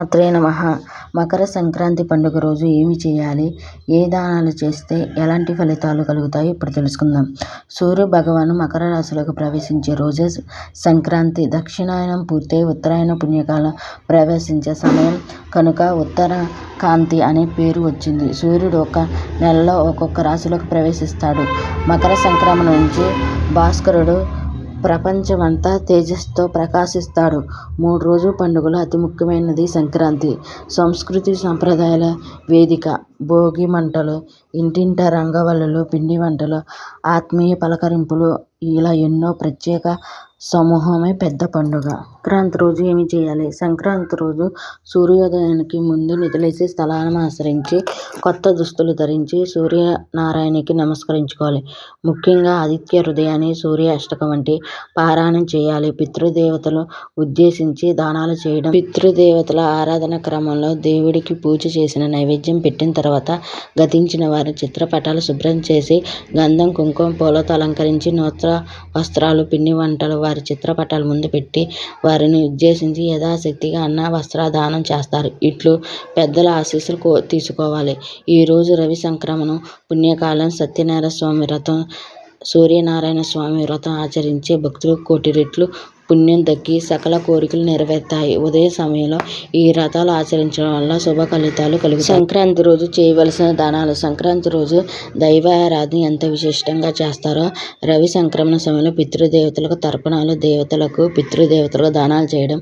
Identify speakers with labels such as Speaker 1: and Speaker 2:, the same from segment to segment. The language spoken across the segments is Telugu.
Speaker 1: మాత్రే నమ. మకర సంక్రాంతి పండుగ రోజు ఏమి చేయాలి? ఏ దానాలు చేస్తే ఎలాంటి ఫలితాలు కలుగుతాయి ఇప్పుడు తెలుసుకుందాం. సూర్య భగవాను మకర రాశిలోకి ప్రవేశించే రోజే సంక్రాంతి. దక్షిణాయనం పూర్తయి ఉత్తరాయణ పుణ్యకాలం ప్రవేశించే సమయం కనుక ఉత్తర కాంతి అనే పేరు వచ్చింది. సూర్యుడు ఒక నెలలో ఒక్కొక్క రాశిలోకి ప్రవేశిస్తాడు. మకర సంక్రమణ నుంచి భాస్కరుడు ప్రపంచమంతా తేజస్సుతో ప్రకాశిస్తాడు. మూడు రోజుల పండుగలో అతి ముఖ్యమైనది సంక్రాంతి. సంస్కృతి సంప్రదాయాల వేదిక భోగి మంటలు ఇంటింటా రంగవల్లులు పిండి వంటలు ఆత్మీయ పలకరింపులు ఇలా ఎన్నో ప్రత్యేక సమూహమే పెద్ద పండుగ. సంక్రాంతి రోజు ఏమి చేయాలి? సంక్రాంతి రోజు సూర్యోదయానికి ముందు నిద్రలేచి స్థలాలను ఆశ్రయించి కొత్త దుస్తులు ధరించి సూర్యనారాయణకి నమస్కరించుకోవాలి. ముఖ్యంగా ఆదిత్య హృదయాన్ని సూర్య అష్టకం వంటి పారాయణం చేయాలి. పితృదేవతలు ఉద్దేశించి దానాలు చేయడం. పితృదేవతల ఆరాధన క్రమంలో దేవుడికి పూజ చేసిన నైవేద్యం పెట్టిన తర్వాత గతించిన వారి చిత్రపటాలు శుభ్రం చేసి గంధం కుంకుమ పూలతో అలంకరించి నూతన వస్త్రాలు పిండి వంటలు వారి చిత్రపటాల ముందు పెట్టి వారిని ఉద్దేశించి యథాశక్తిగా అన్న వస్త్ర దానం చేస్తారు. ఇట్లు పెద్దల ఆశీస్సులు తీసుకోవాలి. ఈరోజు రవి సంక్రమణం పుణ్యకాలం సత్యనారాయణ స్వామి వ్రతం సూర్యనారాయణ స్వామి వ్రతం ఆచరించే భక్తులు కోటి రెట్లు పుణ్యం దక్కి సకల కోరికలు నెరవేరుతాయి. ఉదయ సమయంలో ఈ వ్రతాలు ఆచరించడం వల్ల శుభ ఫలితాలు కలుగుతాయి. సంక్రాంతి రోజు చేయవలసిన దానాలు. సంక్రాంతి రోజు దైవారాధన ఎంత విశిష్టంగా చేస్తారో రవి సంక్రమణ సమయంలో పితృదేవతలకు తర్పణాలు దేవతలకు పితృదేవతలకు దానాలు చేయడం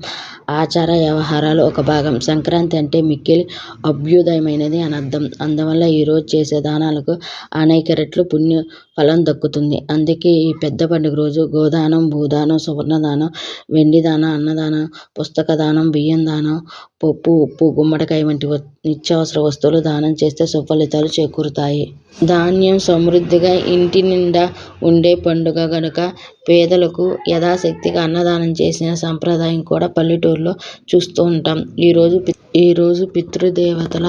Speaker 1: ఆచార వ్యవహారాలు ఒక భాగం. సంక్రాంతి అంటే మిక్కిలి అభ్యుదయమైనది అని అర్థం. అందువల్ల ఈరోజు చేసే దానాలకు అనేక రెట్లు పుణ్య ఫలం దక్కుతుంది. అందుకే ఈ పెద్ద పండుగ రోజు గోదానం భూదానం సువర్ణదానం వెండి దానం అన్నదానం పుస్తక దానం బియ్యం దానం పప్పు ఉప్పు గుమ్మడికాయ వంటి నిత్యావసర వస్తువులు దానం చేస్తే సుఫలితాలు చేకూరుతాయి. ధాన్యం సమృద్ధిగా ఇంటి నిండా ఉండే పండుగ గనుక పేదలకు యథాశక్తిగా అన్నదానం చేసిన సంప్రదాయం కూడా పల్లెటూరులో చూస్తూ ఉంటాం. ఈరోజు ఈరోజు పితృదేవతల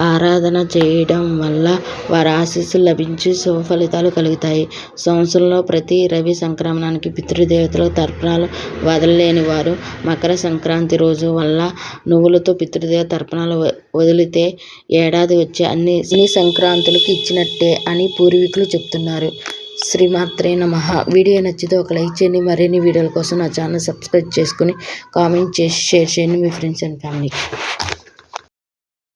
Speaker 1: ఆరాధన చేయడం వల్ల వారి ఆశీస్సులు లభించి శుభ ఫలితాలు కలుగుతాయి. సంవత్సరంలో ప్రతి రవి సంక్రమణానికి పితృదేవతలకు తర్పణాలు వదలలేని వారు మకర సంక్రాంతి రోజు వల్ల నువ్వులతో పితృదేవ తర్పణాలు వదిలితే ఏడాది వచ్చే అన్ని అన్ని సంక్రాంతులకు ఇచ్చినట్టే అని పూర్వీకులు చెప్తున్నారు. శ్రీమాత్రే నమ. వీడియో నచ్చితే ఒక లైక్ చేయండి. మరిన్ని వీడియోల కోసం నా ఛానల్ సబ్స్క్రైబ్ చేసుకుని కామెంట్ చేసి షేర్ చేయండి మీ ఫ్రెండ్స్ అండ్ ఫ్యామిలీకి.